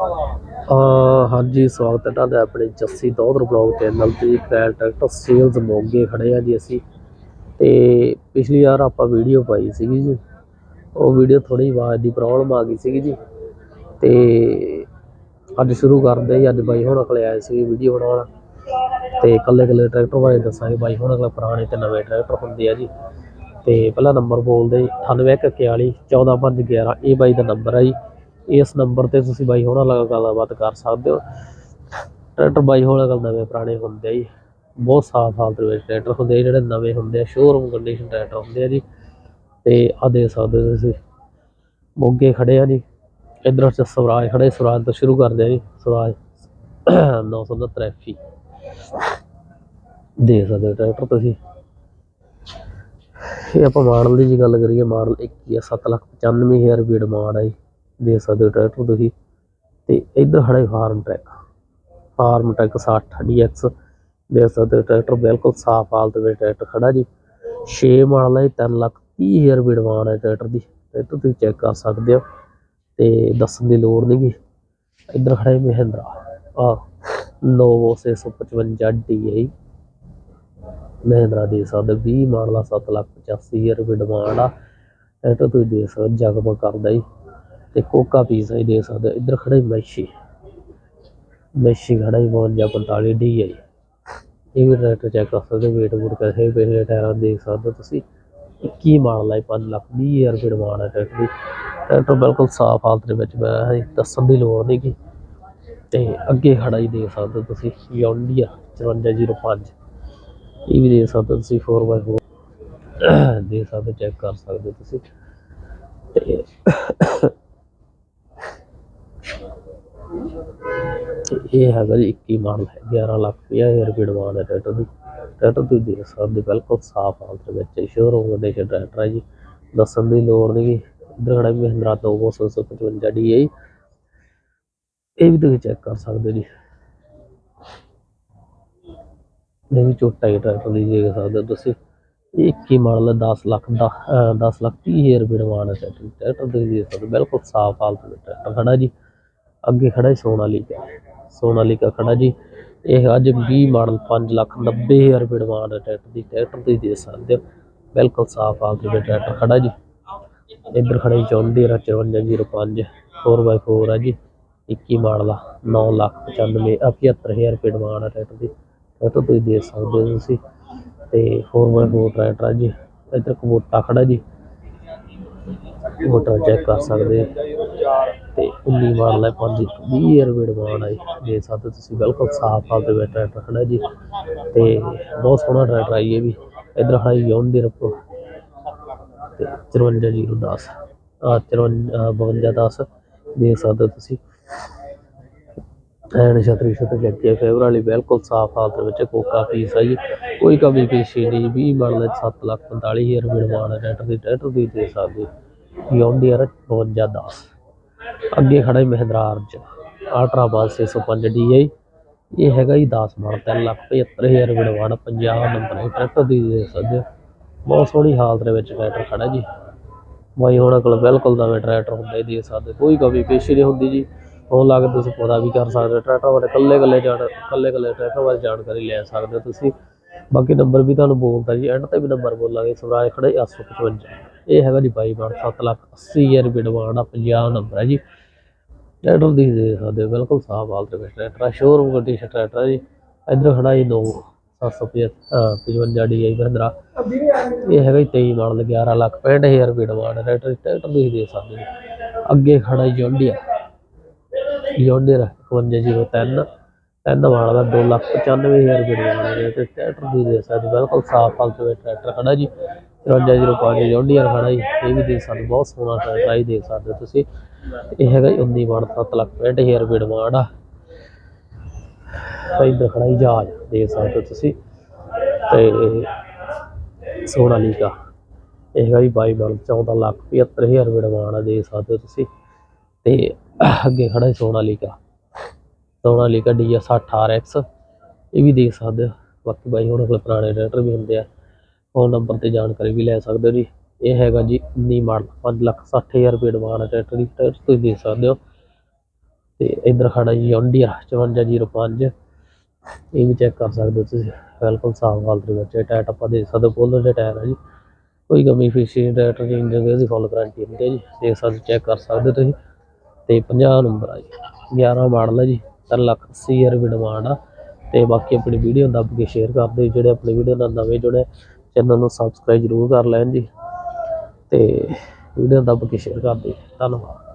ਹਾਂਜੀ, ਸਵਾਗਤ ਹੈ ਤੁਹਾਡਾ ਆਪਣੇ ਜੱਸੀ ਦੋਦਰ ਬਲੌਗ ਚੈਨਲ ਤੇ। ਕੈਲ ਟਰੈਕਟਰ ਸੇਲਸ ਮੋਗੇ ਖੜੇ ਆ ਜੀ ਅਸੀਂ। ਤੇ ਪਿਛਲੀ ਵਾਰ ਆਪਾਂ ਵੀਡੀਓ ਪਾਈ ਸੀਗੀ ਜੀ। ਉਹ ਵੀਡੀਓ ਥੋੜੀ ਆਵਾਜ਼ ਦੀ ਪ੍ਰੋਬਲਮ ਆ ਗਈ ਸੀਗੀ ਜੀ। ਤੇ ਅੱਜ ਸ਼ੁਰੂ ਕਰਦੇ ਜੀ। ਅੱਜ ਬਾਈ ਹੁਣ ਕੋਲੇ ਆਏ ਸੀ ਵੀਡੀਓ ਬਣਾਉਣ। ਤੇ ਕੱਲੇ ਕੱਲੇ ਟਰੈਕਟਰ ਬਾਰੇ ਦੱਸਾਂਗੇ। ਬਾਈ ਹੁਣ ਕੋਲ ਪੁਰਾਣੇ ਤੇ ਨਵੇਂ ਟਰੈਕਟਰ ਹੁੰਦੇ ਆ ਜੀ। ਤੇ ਪਹਿਲਾ ਨੰਬਰ ਬੋਲਦੇ 9841 14511 ਇਹ ਬਾਈ ਦਾ ਨੰਬਰ ਆ ਜੀ। ਇਸ ਨੰਬਰ ਤੇ ਤੁਸੀਂ ਬਾਈ ਹੋਣਾ ਨਾਲ ਗੱਲਬਾਤ ਕਰ ਸਕਦੇ ਹੋ। ਟਰੈਕਟਰ ਬਾਈ ਹੋਣਾ ਨਾਲ ਨਵੇਂ ਪੁਰਾਣੇ ਹੁੰਦੇ ਆ ਜੀ। ਬਹੁਤ ਸਾਫ਼ ਹਾਲਤ ਵਿੱਚ ਟਰੈਕਟਰ ਹੁੰਦੇ ਆ ਜਿਹੜੇ ਨਵੇਂ ਹੁੰਦੇ ਆ ਸ਼ੋਰੂਮ ਕੰਡੀਸ਼ਨ ਟਰੈਕਟਰ ਹੁੰਦੇ ਆ ਜੀ। ਤੇ ਆ ਦੇ ਸਕਦੇ ਹੋ ਤੁਸੀਂ, ਮੋਗੇ ਖੜੇ ਆ ਜੀ। ਇਧਰ ਚ ਸਵਰਾਜ ਖੜੇ, ਸਵਰਾਜ ਤੋਂ ਸ਼ੁਰੂ ਕਰਦੇ ਆ ਜੀ, ਸਵਰਾਜ 969 ਐਫੀ ਦੇ ਸਕਦੇ ਹੋ ਟਰੈਕਟਰ ਤੁਸੀਂ। ਇਹ ਆਪਾਂ ਮਾਡਲ ਦੀ ਜੀ ਗੱਲ ਕਰੀਏ, ਮਾਡਲ 21 ਆ 795000 ਰੁਪਏ ਡਿਮਾਂਡ ਆ ਜੀ। ਦੇ ਸਕਦੇ ਹੋ ਟਰੈਕਟਰ ਤੁਸੀਂ। ਤੇ ਇੱਧਰ ਖੜਾ farm track. Farm track 60 DX ਦੇ ਸਕਦੇ ਹੋ ਟਰੈਕਟਰ ਬਿਲਕੁਲ ਸਾਫ਼ ਹਾਲਤ ਵਿੱਚ ਟਰੈਕਟਰ ਖੜਾ ਜੀ। 6 ਮਾਡਲ ਹੈ 3 ਲੱਖ 30000 ਰੁਪਏ ਡਿਮਾਂਡ ਹੈ ਟਰੈਕਟਰ ਦੀ। ਟਰੈਕਟਰ ਤੁਸੀਂ ਚੈੱਕ ਕਰ ਸਕਦੇ ਹੋ। ਤੇ ਦੱਸਣ ਦੀ ਲੋੜ ਨਹੀਂ ਗੀ। ਇੱਧਰ ਖੜਾ ਹੈ ਮਹਿੰਦਰਾ। ਆ ਨੋਵੋ 655 DI ਮਹਿੰਦਰਾ ਦੇ ਸਕਦੇ ਹੋ, 20 ਮਾਡਲ ਆ 7 ਲੱਖ 85000 ਰੁਪਏ ਡਿਮਾਂਡ ਆ। ਟਰੈਕਟਰ ਤੁਸੀਂ ਦੇ ਸਕਦੇ ਹੋ, ਜਗਮਗ ਕਰਦਾ ਜੀ। ਤੇ ਕੋਕਾ ਪੀਸ ਹੀ ਦੇਖ ਸਕਦੇ। ਹੋ। ਇੱਧਰ ਖੜਾ ਹੀ ਮੈਸ਼ੀ। ਮੈਸ਼ੀ ਖੜਾ ਹੀ 5245 ਡੀ ਹੈ ਇਹ ਵੀ ਟਰੈਕਟਰ ਚੈੱਕ ਕਰ ਸਕਦੇ ਹੋ ਵੇਟ ਵੂਟ ਕਰੇ ਪਿਛਲੇ ਟਾਇਰਾਂ ਦੇਖ ਸਕਦੇ ਹੋ ਤੁਸੀਂ। 21 ਮਾਡਲ ਹੈ 5 ਲੱਖ 20 ਹਜ਼ਾਰ ਰੁਪਏ ਡਿਮਾਂਡ ਹੈ ਟਰੈਕਟਰ ਦੀ। ਟਰੈਕਟਰ ਬਿਲਕੁਲ ਸਾਫ਼ ਹਾਲਤ ਦੇ ਵਿੱਚ ਪਿਆ ਹੈ ਦੱਸਣ ਦੀ ਲੋੜ ਨਹੀਂ ਕਿ ਤੇ ਅੱਗੇ ਖੜਾ ਹੀ ਦੇਖ ਸਕਦੇ ਹੋ ਤੁਸੀਂ ਯੌਂਡੀਆ 5405 ਇਹ ਵੀ ਦੇਖ ਸਕਦੇ ਹੋ ਤੁਸੀਂ 4x4 ਦੇਖ ਸਕਦੇ ਚੈੱਕ ਕਰ ਸਕਦੇ ਹੋ ਤੁਸੀਂ। ਤੇ ਇਹ ਹੈਗਾ ਜੀ 21 ਮਾਡਲ ਹੈ 11 ਲੱਖ 50 ਹਜ਼ਾਰ ਰੁਪਏ ਡਿਮਾਂਡ ਹੈ ਟਰੈਕਟਰ ਦੀ। ਟਰੈਕਟਰ ਤੁਸੀਂ ਦੇਖ ਸਕਦੇ ਹੋ, ਬਿਲਕੁਲ ਸਾਫ਼ ਹਾਲਤ ਵਿੱਚ ਸ਼ੋਰੂਮ ਦੇ ਟਰੈਕਟਰ ਹੈ ਜੀ। ਦੱਸਣ ਦੀ ਲੋੜ ਨਹੀਂ ਗੀ ਇੱਧਰ ਖੜਾ ਮਹਿੰਦਰਾ 255 ਡੀ ਹੈ ਇਹ ਵੀ ਤੁਸੀਂ ਚੈੱਕ ਕਰ ਸਕਦੇ ਹੋ ਜੀ। ਇਹ ਵੀ ਛੋਟਾ ਹੀ ਟਰੈਕਟਰ ਦੀ ਦੇਖ ਸਕਦੇ ਹੋ ਤੁਸੀਂ। ਇਹ 21 ਮਾਡਲ ਹੈ 10 ਲੱਖ ਦਾ 10 ਲੱਖ 30 ਹਜ਼ਾਰ ਰੁਪਏ ਡਿਮਾਂਡ ਹੈ ਟਰੈਕਟਰ ਦੀ। ਟਰੈਕਟਰ ਤੁਸੀਂ ਦੇਖ ਸਕਦੇ ਬਿਲਕੁਲ ਸਾਫ਼ ਹਾਲਤ ਵਿੱਚ ਟਰੈਕਟਰ ਖੜਾ ਜੀ। ਅੱਗੇ ਖੜਾ ਹੈ ਸੋਨਾਲੀਕਾ ਸੋਨਾਲੀਕਾ ਖੜਾ ਜੀ। ਇਹ ਅੱਜ 20 ਮਾਡਲ 5 ਲੱਖ 90 ਹਜ਼ਾਰ ਰੁਪਏ ਡਿਮਾਂਡ ਹੈ ਟਰੈਕਟਰ ਦੀ ਟਰੈਕਟਰ ਤੁਸੀਂ ਦੇ ਸਕਦੇ ਹੋ। ਬਿਲਕੁਲ ਸਾਫ਼ ਹਾਲਤ ਵਿੱਚ ਟਰੈਕਟਰ ਖੜਾ ਜੀ। ਇੱਧਰ ਖੜਾ ਜੀ ਚੌਂਦੀ 5405 4x4 ਆ ਜੀ। 21 ਮਾਡਲ ਆ 9 ਲੱਖ 95 ਅ 75000 ਰੁਪਏ ਡਿਮਾਂਡ ਹੈ ਟਰੈਕਟਰ ਦੀ ਟਰੈਕਟਰ ਤੁਸੀਂ ਦੇਖ ਸਕਦੇ ਹੋ ਤੁਸੀਂ। ਤੇ 4x4 ਟਰੈਕਟਰ ਆ ਜੀ। ਇੱਧਰ ਕਬੂਟਾ ਖੜਾ ਜੀ। ਮੋਟਰ ਚੈੱਕ ਕਰ ਸਕਦੇ ਹੋ। ਤੇ 19 ਮਾਡਲ ਹੈ 5 20 ਰੁਪਏ ਡਿਮਾਂਡ ਹੈ ਜੀ। ਦੇਖ ਸਕਦੇ ਹੋ ਤੁਸੀਂ ਬਿਲਕੁਲ ਸਾਫ਼ ਹਾਲਤ ਵਿੱਚ ਟਰੈਕਟਰ ਖੜਾ ਜੀ। ਤੇ ਬਹੁਤ ਸੋਹਣਾ ਟਰੈਕਟਰ ਹੈ ਜੀ ਇਹ ਵੀ। ਇਧਰ ਹੈ ਯੌਨ ਦੇ ਰੱਪੋ ਤੇ 5410 ਆ 5210 ਦੇਖ ਸਕਦੇ ਹੋ ਤੁਸੀਂ। ਐਨ ਛਤਰੀ ਛਤਰੀ ਲੱਗੀ ਹੈ ਫੇਵਰ ਵਾਲੀ ਬਿਲਕੁਲ ਸਾਫ਼ ਹਾਲਤ ਵਿੱਚ ਕੋਕਾ ਪੀਸ ਆ ਜੀ। ਕੋਈ ਕਮੀ ਪੇਸ਼ੀ ਨਹੀਂ 20 ਮਾਡਲ 7 ਲੱਖ 45 ਹਜ਼ਾਰ ਰੁਪਏ ਡਿਮਾਂਡ ਹੈ ਟਰੈਕਟਰ ਦੀ। ਟਰੈਕਟਰ ਦੀ ਦੇ ਸਕਦੇ ਹੋ। ਯੌਂਡੀਅਰ 5210 ਅੱਗੇ ਖੜਾ ਹੈ ਮਹਿੰਦਰਾ ਅਰਜ ਅਲਟਰਾ ਬਾਸ 605 DI ਇਹ ਹੈਗਾ ਜੀ 10 ਮਾਰ 3 ਲੱਖ 75 ਹਜ਼ਾਰ ਰੁਪਏ ਡਿਮਾਂਡ 50 ਨੰਬਰ ਹੈ ਟਰੈਕਟਰ ਦੀ ਦੇ ਸਕਦੇ ਹੋ। ਬਹੁਤ ਸੋਹਣੀ ਹਾਲਤ ਦੇ ਵਿੱਚ ਟਰੈਕਟਰ ਖੜਾ ਜੀ। ਬਾਈ ਉਹਨਾਂ ਕੋਲ ਬਿਲਕੁਲ ਨਵੇਂ ਟਰੈਕਟਰ ਹੁੰਦਾ ਹੀ ਦੇ ਸਕਦੇ ਕੋਈ ਕਮੀ ਪੇਸ਼ੀ ਨਹੀਂ ਹੁੰਦੀ ਜੀ। ਉਹ ਲੱਗ ਤੁਸੀਂ ਪਤਾ ਵੀ ਕਰ ਸਕਦੇ ਹੋ। ਟਰੈਕਟਰ ਬਾਰੇ ਕੱਲੇ ਕੱਲੇ ਜਾਣ ਕੱਲੇ ਕੱਲੇ ਟਰੈਕਟਰ ਬਾਰੇ ਜਾਣਕਾਰੀ ਲੈ ਸਕਦੇ ਹੋ ਤੁਸੀਂ। ਬਾਕੀ ਨੰਬਰ ਵੀ ਤੁਹਾਨੂੰ ਬੋਲਦਾ ਜੀ। ਐਂਡ ਤੇ ਵੀ ਨੰਬਰ ਬੋਲਾਂਗੇ। ਸਵਰਾਜ ਖੜਾ 855 ਇਹ ਹੈਗਾ ਜੀ 22 ਮਾਡਲ 7 ਲੱਖ 80 ਹਜ਼ਾਰ ਰੁਪਏ ਡਿਮਾਂਡ ਆ 50 ਨੰਬਰ ਹੈ ਜੀ। ਟਰੈਕਟਰ ਦੀ ਦੇ ਸਕਦੇ ਹੋ, ਬਿਲਕੁਲ ਸਾਫ਼ ਹਾਲਤ ਵਿੱਚ ਟਰੈਕਟਰ ਆ ਸ਼ੋਰੂਮ ਕੰਡੀਸ਼ਨ ਟਰੈਕਟਰ ਆ ਜੀ। ਇੱਧਰ ਖੜਾ ਜੀ 9 755 ਆਈ ਮਹਿੰਦਰਾ। ਇਹ ਹੈਗਾ ਜੀ 23 ਮਾਡਲ 11 ਲੱਖ 65 ਹਜ਼ਾਰ ਰੁਪਏ ਡਿਮਾਂਡ ਹੈ ਟਰੈਕਟਰ ਟਰੈਕਟਰ ਤੁਸੀਂ ਦੇ ਸਕਦੇ ਹੋ। ਅੱਗੇ ਖੜਾ ਜੀ ਜੌਂਡੀਆ ਜੌਂਡੀਆ 5103 ਤਿੰਨ ਮਾਡਲ ਦਾ 2 ਲੱਖ 95 ਹਜ਼ਾਰ ਰੁਪਏ ਡਿਮਾਂਡ ਹੈ ਤੇ ਟਰੈਕਟਰ ਤੁਸੀਂ ਦੇ ਸਕਦੇ ਬਿਲਕੁਲ ਸਾਫ਼ ਹਾਲਤ ਵਿੱਚ ਟਰੈਕਟਰ ਖੜਾ ਜੀ। 5305 ਜੌਂਡੀਆ ਖੜਾ ਜੀ। ਇਹ ਵੀ ਦੇ ਸਕਦੇ ਹੋ, ਬਹੁਤ ਸੋਹਣਾ ਟਰੈਕਟਰ ਆ ਜੀ ਦੇਖ ਸਕਦੇ ਹੋ ਤੁਸੀਂ। ਇਹ ਹੈਗਾ ਜੀ 19 ਮਾਡਲ 7 ਲੱਖ 65 ਹਜ਼ਾਰ ਰੁਪਏ ਡਿਮਾਂਡ ਆ। ਤੇ ਇੱਧਰ ਖੜਾ ਜੀ ਜਹਾਜ਼ ਦੇਖ ਸਕਦੇ ਹੋ ਤੁਸੀਂ। ਤੇ ਸੋਨਾਲੀਕਾ ਇਹ ਹੈਗਾ ਜੀ 22 ਮਾਡਲ 14 ਲੱਖ 75 ਹਜ਼ਾਰ ਰੁਪਏ ਡਿਮਾਂਡ ਆ ਦੇਖ ਸਕਦੇ ਹੋ ਤੁਸੀਂ। ਤੇ ਅੱਗੇ ਖੜਾ ਜੀ ਸੋਨਾਲੀਕਾ ਸੋਨਾਲੀਕਾ ਡੀ 60 RX ਇਹ ਵੀ ਦੇਖ ਸਕਦੇ ਹੋ। ਬਾਕੀ ਬਾਈ ਹੁਣ ਕੋਲ ਪੁਰਾਣੇ ਟਰੈਕਟਰ ਵੀ ਹੁੰਦੇ ਆ। ਫੋਨ ਨੰਬਰ ਤੇ ਜਾਣਕਾਰੀ ਵੀ ਲੈ ਸਕਦੇ ਹੋ ਜੀ। ਇਹ ਹੈਗਾ ਜੀ 19 ਮਾਡਲ 5 ਲੱਖ 60 ਹਜ਼ਾਰ ਰੁਪਏ ਡਿਮਾਂਡ ਹੈ ਟਰੈਕਟਰ ਦੀ ਟਰੈਕਟਰ ਤੁਸੀਂ ਦੇਖ ਸਕਦੇ ਹੋ। ਤੇ ਇਧਰ ਖੜਾ ਜੀ Yondia 5405 ਇਹ ਵੀ ਚੈੱਕ ਕਰ ਸਕਦੇ ਹੋ ਤੁਸੀਂ। ਬਿਲਕੁਲ ਸਾਫ਼ ਹਾਲਤ ਦੇ ਵਿੱਚ ਟਾਇਰ ਆਪਾਂ ਦੇਖ ਸਕਦੇ ਹੋ ਪੋਲੋ ਦੇ ਟਾਇਰ ਆ ਜੀ। ਕੋਈ ਕਮੀ ਫੀਸੀ ਟਰੈਕਟਰ ਦੀ ਇੰਜਨ ਦੀ ਫੁੱਲ ਗਾਰੰਟੀ ਹੁੰਦੀ ਹੈ ਜੀ। ਦੇਖ ਸਕਦੇ ਚੈੱਕ ਕਰ ਸਕਦੇ ਹੋ ਤੁਸੀਂ। ਤੇ 50 ਨੰਬਰ ਆ ਜੀ 11 ਮਾਡਲ ਹੈ ਜੀ 3 ਲੱਖ 80 ਹਜ਼ਾਰ ਰੁਪਏ ਡਿਮਾਂਡ ਆ। ਤੇ ਬਾਕੀ ਆਪਣੀ ਵੀਡੀਓ ਦੱਬ ਕੇ ਸ਼ੇਅਰ ਕਰ ਦਿਓ, ਜਿਹੜੇ ਆਪਣੀ ਵੀਡੀਓ ਨਾਲ ਨਵੇਂ ਜੁੜੇ ਚੈਨਲ ਨੂੰ ਸਬਸਕ੍ਰਾਈਬ ਜ਼ਰੂਰ ਕਰ ਲੈਣ ਜੀ ਤੇ ਵੀਡੀਓ ਦੱਬ ਕੇ ਸ਼ੇਅਰ ਕਰ ਦਿਓ। ਧੰਨਵਾਦ।